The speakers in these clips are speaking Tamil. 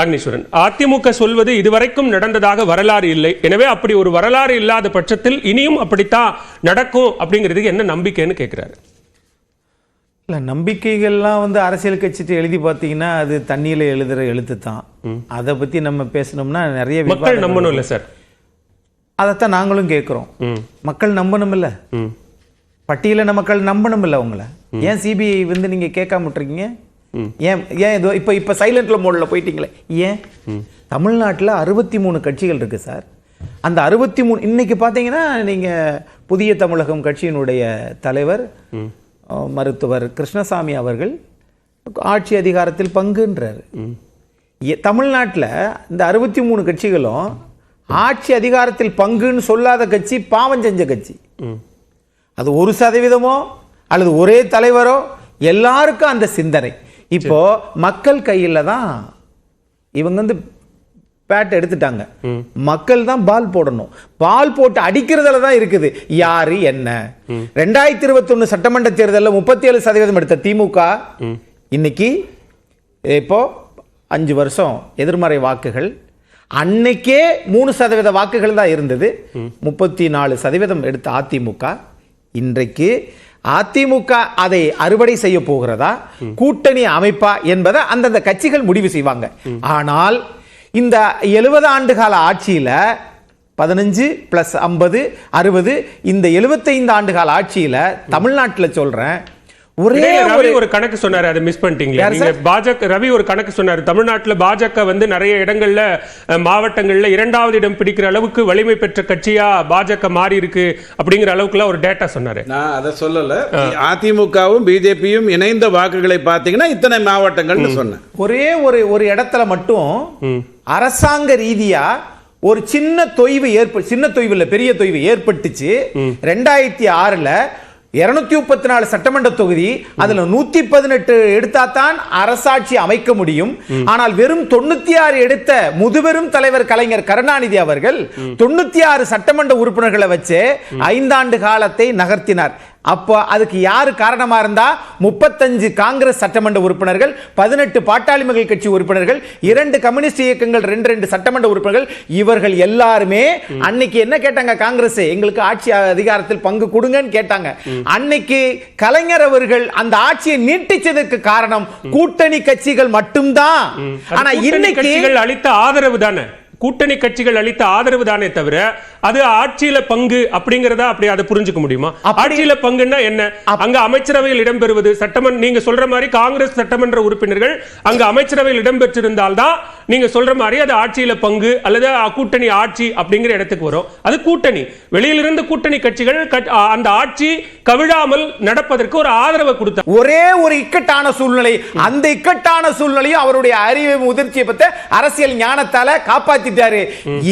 அக்னீஸ்வரன் அதிமுக சொல்வது இதுவரைக்கும் நடந்ததாக வரலாறு இல்லை. எனவே அப்படி ஒரு வரலாறு இல்லாத பட்சத்தில் இனியும் அப்படித்தான் நடக்கும் அப்படிங்கிறதுக்கு என்ன நம்பிக்கைன்னு கேட்கிறாரு இல்ல நம்பிக்கைகள்லாம் வந்து அரசியல் கட்சிட்டு எழுதி பார்த்தீங்கன்னா அது தண்ணியில எழுதுற எழுத்து தான். அதை பத்தி நம்ம பேசணும்னா நிறைய மக்கள் நம்பணும் இல்ல சார். அதைத்தான் நாங்களும் கேட்குறோம் மக்கள் நம்பணும் இல்ல. பட்டியலின மக்கள் நம்பணும் இல்ல உங்களை. ஏன் சிபிஐ வந்து நீங்க கேட்காம விட்டுருக்கீங்க? ஏன் ஏன் இதோ இப்போ இப்போ சைலண்ட்ல மோடில் போயிட்டீங்களே. ஏன்? தமிழ்நாட்டில் அறுபத்தி மூணு கட்சிகள் இருக்குது சார். அந்த அறுபத்தி மூணு இன்னைக்கு பார்த்தீங்கன்னா நீங்கள் புதிய தமிழகம் கட்சியினுடைய தலைவர் மருத்துவர் கிருஷ்ணசாமி அவர்கள் ஆட்சி அதிகாரத்தில் பங்குன்றார். எ- இந்த அறுபத்தி மூணு கட்சிகளும் ஆட்சி அதிகாரத்தில் பங்குன்னு சொல்லாத கட்சி பாவம் செஞ்ச கட்சி. ம் அது ஒரு சதவீதமோ அல்லது ஒரே தலைவரோ எல்லாருக்கும் அந்த சிந்தனை. இப்போ மக்கள் கையில தான் இவங்க வந்து பேட் எடுத்துட்டாங்க. மக்கள் தான் பால் போடணும். பால் போட்டு அடிக்கிறதுல தான் இருக்குது. யாரு என்ன? ரெண்டாயிரத்தி இருபத்தி சட்டமன்ற தேர்தலில் முப்பத்தி ஏழு சதவீதம் எடுத்த திமுக. இன்னைக்கு இப்போ அஞ்சு வருஷம் எதிர்மறை வாக்குகள். அன்னைக்கே மூணு சதவீத வாக்குகள் தான் இருந்தது. முப்பத்தி நாலு சதவீதம் எடுத்த அதிமுக. இன்றைக்கு அதிமுக அதை அறுவடை செய்ய போகிறதா? கூட்டணி அமைப்பா என்பதை அந்தந்த கட்சிகள் முடிவு செய்வாங்க. ஆனால் இந்த எழுபது ஆண்டு கால ஆட்சியில பதினஞ்சு பிளஸ் ஐம்பது அறுபது இந்த எழுபத்தைந்து ஆண்டு கால ஆட்சியில தமிழ்நாட்டில் சொல்றேன் ஒரே ரவி ஒரு கணக்கு சொன்னாரு அதை மிஸ் பண்ணிட்டீங்களே. நீங்க பாஜக ரவி ஒரு கணக்கு சொன்னாரு. தமிழ்நாட்டுல பாஜக வந்து நிறைய இடங்கள்ல மாவட்டங்கள்ல இரண்டாவது இடம் பிடிக்கிற அளவுக்கு வலிமை பெற்ற கட்சியா பாஜக மாறி இருக்கு அப்படிங்கிற அளவுக்குலாம் ஒரு டேட்டா சொன்னாரு. நான் அதை சொல்லல. அதிமுகவும் பிஜேபியும் இணைந்த வாக்குகளை பார்த்தீங்கன்னா இத்தனை மாவட்டங்கள்னு சொன்னேன். ஒரே ஒரு ஒரு இடத்துல மட்டும் அரசாங்க ரீதியா ஒரு சின்ன தொய்வு ஏற்ப சின்ன தொய்வு இல்ல பெரிய தொய்வு ஏற்பட்டுச்சு. ரெண்டாயிரத்தி ஆறுல இருநூத்தி முப்பத்தி நாலு சட்டமன்ற தொகுதி அதுல நூத்தி பதினெட்டு எடுத்தாதான் அரசாட்சி அமைக்க முடியும். ஆனால் வெறும் தொண்ணூத்தி ஆறு எடுத்த முதுபெரும் தலைவர் கலைஞர் கருணாநிதி அவர்கள் தொண்ணூத்தி ஆறு சட்டமன்ற உறுப்பினர்களை வச்சு ஐந்தாண்டு காலத்தை நகர்த்தினார். அப்போ அதுக்கு யாரு காரணமா இருந்தா முப்பத்தஞ்சு காங்கிரஸ் சட்டமன்ற உறுப்பினர்கள் பதினெட்டு பாட்டாளி மக்கள் கட்சி உறுப்பினர்கள் இரண்டு கம்யூனிஸ்ட் இயக்கங்கள் ரெண்டு ரெண்டு சட்டமன்ற உறுப்பினர்கள் இவர்கள் எல்லாருமே அன்னைக்கு என்ன கேட்டாங்க காங்கிரஸ்? எங்களுக்கு ஆட்சி அதிகாரத்தில் பங்கு கொடுங்கன்னு கேட்டாங்க. அன்னைக்கு கலைஞர் அவர்கள் அந்த ஆட்சியை நீட்டிச்சதுக்கு காரணம் கூட்டணி கட்சிகள் மட்டும்தான். ஆனா இன்னைக்கு அளித்த ஆதரவு தானே? கூட்டணி கட்சிகள் அளித்த ஆதரவு தானே தவிர அது ஆட்சியில பங்கு அப்படிங்கறத அப்படி அதை புரிஞ்சுக்க முடியுமா? ஆட்சியில பங்குன்னா என்ன? அங்க அமைச்சரவையில் இடம்பெறுவது சட்டமன்ற நீங்க சொல்ற மாதிரி காங்கிரஸ் சட்டமன்ற உறுப்பினர்கள் அங்க அமைச்சரவையில் இடம்பெற்றிருந்தால் தான் நீங்க சொல்ற மாதிரி அது ஆட்சியில பங்கு அல்லது கூட்டணி ஆட்சி அப்படிங்கிற இடத்துக்கு வரும். அது கூட்டணி. வெளியிலிருந்து கூட்டணி கட்சிகள் கட்- அந்த ஆட்சி கவிழாமல் நடப்பதற்கு ஒரு ஆதரவை கொடுத்த ஒரே ஒரு இக்கட்டான சூழ்நிலை அந்த இக்கட்டான சூழ்நிலையும் அவருடைய அறிவு முதிர்ச்சியை பத்த அரசியல் ஞானத்தால காப்பாத்திட்டாரு.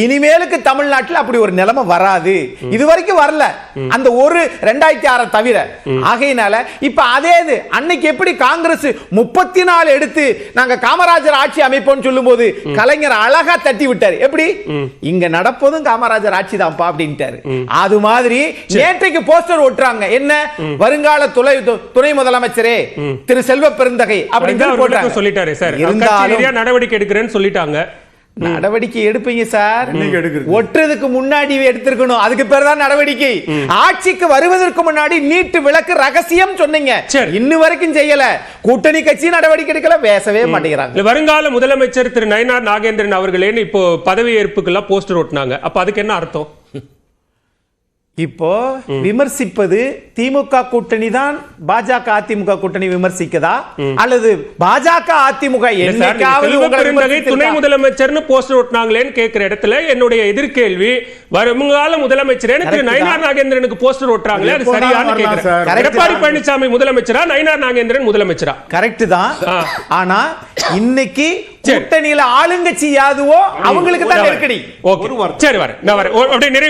இனிமேலுக்கு தமிழ்நாட்டில் அப்படி ஒரு நிலைமை வராது. இது வரைக்கும் வரல. அந்த ஒரு ரெண்டாயிரத்தி ஆறை தவிர. ஆகையினால இப்ப அதே இது அன்னைக்கு எப்படி காங்கிரஸ் முப்பத்தி நாலு எடுத்து நாங்க காமராஜர் ஆட்சி அமைப்போம்னு சொல்லும்போது கலைஞர் அழகா தட்டி விட்டாரு. எப்படி? இங்க நடப்பதும் காமராஜர் ஆட்சி தான்ப்பா அப்படின்ட்டாரு அது மாதிரி நேற்றைக்கு போஸ்டர் ஒட்டுறாங்க. என்ன? வருங்கால துணை துணை முதலமைச்சரே திரு செல்வ பெருந்தகை அப்படின்னு சொல்லிட்டாரு சார். இருந்தாலும் நடவடிக்கை எடுக்கிறேன்னு சொல்லிட்டாங்க. நடவடிக்கை எடுப்பீங்க சார். ஒட்டுறதுக்கு முன்னாடி எடுத்திருக்கணும். அதுக்கு பேர் தான் நடவடிக்கை. ஆட்சிக்கு வருவதற்கு முன்னாடி நீட்டு விளக்கு ரகசியம் சொன்னீங்க. சரி. இன்னும் வரைக்கும் செய்யல. கூட்டணி கட்சி நடவடிக்கை எடுக்கல பேசவே மாட்டேங்கிறாங்க. வருங்கால முதலமைச்சர் திரு நயனார் நாகேந்திரன் அவர்களேன்னு இப்போ பதவி ஏற்புக்கெல்லாம் போஸ்டர் ஒட்டினாங்க? அப்ப அதுக்கு என்ன அர்த்தம்? இப்போ விமர்சிப்பது திமுக கூட்டணி தான் பாஜக அதிமுக கூட்டணி விமர்சிக்கதா? அல்லது பாஜக அதிமுக துணை? முதலமைச்சர்னு போஸ்டர் ஒட்டினாங்களேன்னு கேட்கிற இடத்துல என்னுடைய எதிர்கேள்வி வருங்கால முதலமைச்சரே திரு நயனார். நாகேந்திரனுக்கு போஸ்டர் ஒட்டுறாங்களே அது சரியானு எடப்பாடி. பழனிசாமி முதலமைச்சரா நயனார் நாகேந்திரன் முதலமைச்சரா? கரெக்ட் தான். ஆனா இன்னைக்கு. கூட்டணியில ஆளுங்கட்சி யாதுவோ அவங்களுக்கு தான் நெருக்கடி. ஓகே. சரி வரேன். நான் வரேன். அப்படியே நிறைவு